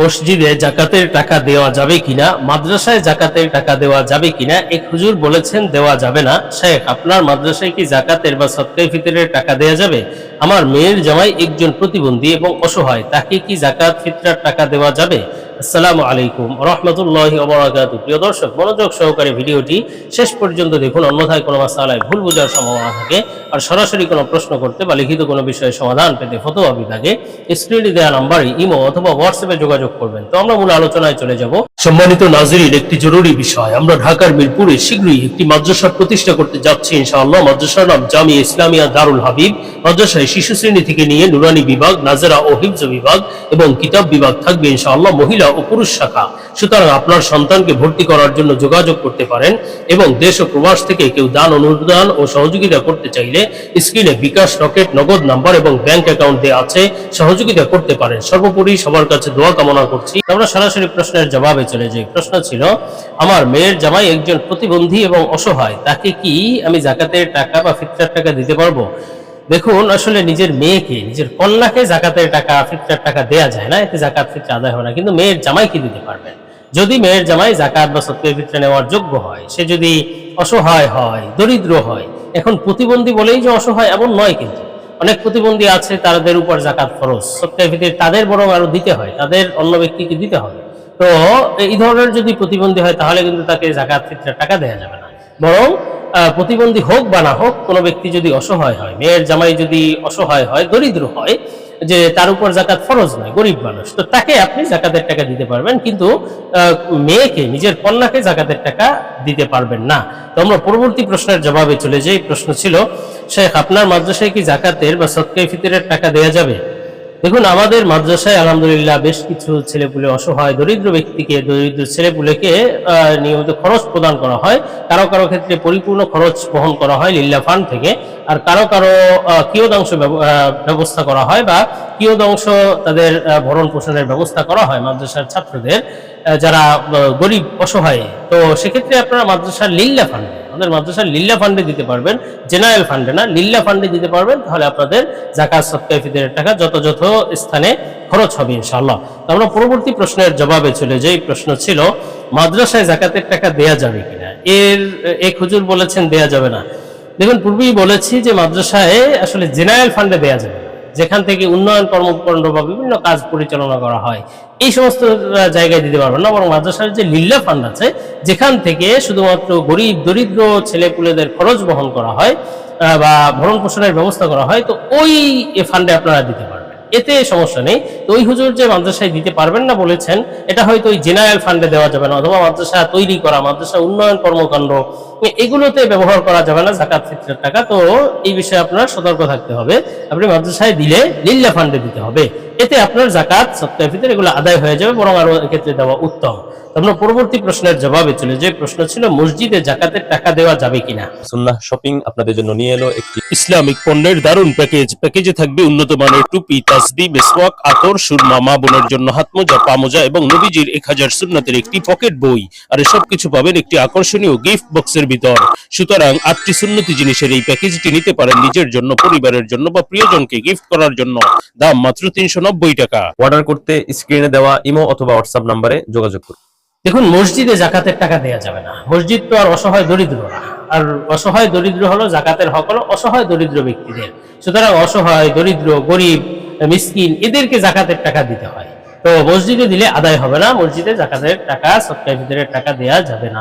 মসজিদে জাকাতের টাকা দেওয়া যাবে কিনা, মাদ্রাসায় জাকাতের টাকা দেওয়া যাবে কিনা, এক হুজুর বলেছেন দেওয়া যাবে না। শেখ, আপনার মাদ্রাসায় কি জাকাতের বা সৎকাই ফিতরের টাকা দেওয়া যাবে? আমার মেয়ের জামাই একজন প্রতিবন্ধী এবং অসহায়, তাকে কি জাকাত ফিতরার টাকা দেওয়া যাবে? আসসালামু আলাইকুম রহমতুল্লাহ ওবরাকাতু প্রিয় দর্শক, মনোযোগ সহকারে ভিডিওটি শেষ পর্যন্ত দেখুন, অন্যথায় কোনো মাসালায় ভুল বোঝার সম্ভাবনা থাকে। আর সরাসরি কোনো প্রশ্ন করতে বা লিখিত কোনো বিষয়ে সমাধান পেতে ফতোয়া বিভাগে স্ক্রিনে দেওয়া নাম্বারে ইমো অথবা হোয়াটসঅ্যাপে যোগাযোগ করবেন। তো আমরা মূল আলোচনায় চলে যাব। সম্মানিত নাজরিন, একটি জরুরি বিষয়। আমরা ঢাকার মিরপুরে শীঘ্রই একটি মাদ্রাসা প্রতিষ্ঠা করতে যাচ্ছি, ইনশাআল্লাহ। মাদ্রাসার নাম জামি ইসলামিয়া দারুল হাবিব। মাদ্রাসায় শিশু শ্রেণি থেকে নিয়ে নুরানি বিভাগ, নাজেরা ও হিফজ বিভাগ এবং কিতাব বিভাগ থাকবে, ইনশাআল্লাহ। মহিলা ও পুরুষ শাখা সুতরাং আপনার সন্তানকে ভর্তি করার জন্য যোগাযোগ করতে পারেন এবং দেশ ও প্রবাস থেকে কেউ দান, অনুদান ও সহযোগিতা করতে চাইলে স্ক্রিনে বিকাশ রকেট, নগদ নাম্বার এবং ব্যাংক অ্যাকাউন্ট দেওয়া আছে, সহযোগিতা করতে পারেন। সর্বোপরি সবার কাছে দোয়া কামনা করছি। আমরা সরাসরি প্রশ্নের জবাবে চলে যাই। প্রশ্ন ছিল, আমার মেয়ের জামাই একজন প্রতিবন্ধী এবং অসহায়, তাকে কি আমি জাকাতের টাকা বা ফিতরার টাকা দিতে পারব? দেখুন, আসলে নিজের মেয়েকে, নিজের কন্যাকে জাকাতের টাকা ফিতরার টাকা দেয়া যায় না, এতে জাকাত ফিতরা আদায় হয় না। কিন্তু মেয়ের জামাইকে দিতে পারবেন যদি মেয়ের জামাই জাকাত বা সত্যের ফিতরা নেওয়ার যোগ্য হয়, সে যদি অসহায় হয়, দরিদ্র হয়, এখন প্রতিবন্ধী বলেই যে অসহায় এমন নয় কিন্তু। অনেক প্রতিবন্ধী আছে, তাদের উপর জাকাত ফরজ সত্যের ভিত্তিতে তাদের বরং আরও দিতে হয়, তাদের অন্য ব্যক্তিকে দিতে হবে। তো, এই ধরনের যদি প্রতিবন্ধী হয়, তাহলে কিন্তু তাকে জাকাত ফিতরার টাকা দেওয়া যাবে না। বরং প্রতিবন্ধী হোক বা না হোক, কোনো ব্যক্তি যদি অসহায় হয়, মেয়ের জামাই যদি অসহায় হয়, দরিদ্র হয়, যে তার উপর জাকাত ফরজ নয়, গরিব মানুষ, তো তাকে আপনি জাকাতের টাকা দিতে পারবেন, কিন্তু মেয়েকে, নিজের কন্যাকে জাকাতের টাকা দিতে পারবেন না। তো আমরা পরবর্তী প্রশ্নের জবাবে চলে যাই। প্রশ্ন ছিল, শেখ, আপনার মাদ্রাসায় কি জাকাতের বা সৎকাই ফিতরের টাকা দেওয়া যাবে? দেখুন, আমাদের মাদ্রাসায় আলহামদুলিল্লাহ বেশ কিছু ছেলেপুলে অসহায় দরিদ্র ব্যক্তিকে, দরিদ্র ছেলেপুলেকে নিয়মিত খরচ প্রদান করা হয়। কারও কারও ক্ষেত্রে পরিপূর্ণ খরচ বহন করা হয় লিল্লা ফান্ড থেকে। আর কারও কারও কিয়দাংশ ব্যব- ব্যবস্থা করা হয় বা কিয়দাংশ তাদের ভরণ পোষণের ব্যবস্থা করা হয় মাদ্রাসার ছাত্রদের যারা গরিব, অসহায়। তো সেক্ষেত্রে আপনারা মাদ্রাসার লিল্লা ফান্ডে আমাদের মাদ্রাসার লিল্লা ফান্ডে দিতে পারবেন জেনারেল ফান্ডে না লিল্লা ফান্ডে দিতে পারবেন, তাহলে আপনাদের জাকাত সৎকায় ফিতরের টাকা যথাযথ স্থানে খরচ হবে ইনশাআল্লাহ। তো আমরা পরবর্তী প্রশ্নের জবাবে চলে যাই। প্রশ্ন ছিল, মাদ্রাসায় জাকাতের টাকা দেয়া যাবে কিনা? এর এক হুজুর বলেছেন, দেয়া যাবে না। দেখুন, পূর্বেই বলেছি যে মাদ্রাসায় আসলে জেনারেল ফান্ডে দেয়া যাবে যেখান থেকে উন্নয়ন কর্মকাণ্ড বা বিভিন্ন কাজ পরিচালনা করা হয়। এই সমস্ত জায়গায় দিতে পারবেন না। বরং মাদ্রাসার যে লিল্লা ফান্ড আছে, যেখান থেকে শুধুমাত্র গরিব, দরিদ্র ছেলেপুলেদের খরচ বহন করা হয় বা ভরণ পোষণের ব্যবস্থা করা হয়, তো ওই ফান্ডে আপনারা দিতে পারবেন। এতে সমস্যা নেই। তো ওই হুজুর যে মাদ্রাসায় দিতে পারবেন না বলেছেন, এটা হয়তো ওই জেনারেল ফান্ডে দেওয়া যাবে না, অথবা মাদ্রাসা তৈরি করা, মাদ্রাসা উন্নয়ন কর্মকাণ্ড এগুলোতে ব্যবহার করা যাবে না জাকাত ফিতরের টাকা। তো এই বিষয়ে আপনার সতর্ক থাকতে হবে। আপনি মাদ্রাসায় দিলে লিল্লা ফান্ডে দিতে হবে। এতে আপনার জাকাত সত্তায় ফিতর এগুলো আদায় হয়ে যাবে বরং আরও এক্ষেত্রে দেওয়া উত্তম। আমরা পরবর্তী প্রশ্নের জবাবে চলে যে প্রশ্ন ছিল মসজিদে জাকাতের টাকা দেওয়া যাবে কিনা? সুন্নাহ শপিং আপনাদের জন্য নিয়ে এলো একটি ইসলামিক পণ্যের দারুণ প্যাকেজ। প্যাকেজে থাকবে উন্নত মানের টুপি তাসবি মেসওয়াক আতর সুরমা মা বোনের জন্য হাতমোজা পামোজা এবং নবীজির এক হাজার সুন্নাতের একটি পকেট বই। আর এসব কিছু পাবেন একটি আকর্ষণীয় গিফট বক্সের ভিতর সুতরাং আটটি সুন্নতি জিনিসের এই প্যাকেজটি নিতে পারেন নিজের জন্য পরিবারের জন্য বা প্রিয়জনকে গিফট করার জন্য। দাম মাত্র তিনশো নব্বই টাকা। অর্ডার করতে স্ক্রিনে দেওয়া ইমো অথবা হোয়াটসঅ্যাপ নাম্বারে যোগাযোগ করুন। দেখুন মসজিদে জাকাতের টাকা দেওয়া যাবে না। মসজিদ তো আর অসহায় দরিদ্র না। আর অসহায় দরিদ্র হলো জাকাতের হক হলো অসহায় দরিদ্র ব্যক্তিদের। সুতরাং অসহায় দরিদ্র গরিব মিসকিন এদেরকে জাকাতের টাকা দিতে হয়। তো মসজিদে দিলে আদায় হবে না। মসজিদে জাকাতের টাকা সৎকার ভিতরের টাকা দেওয়া যাবে না।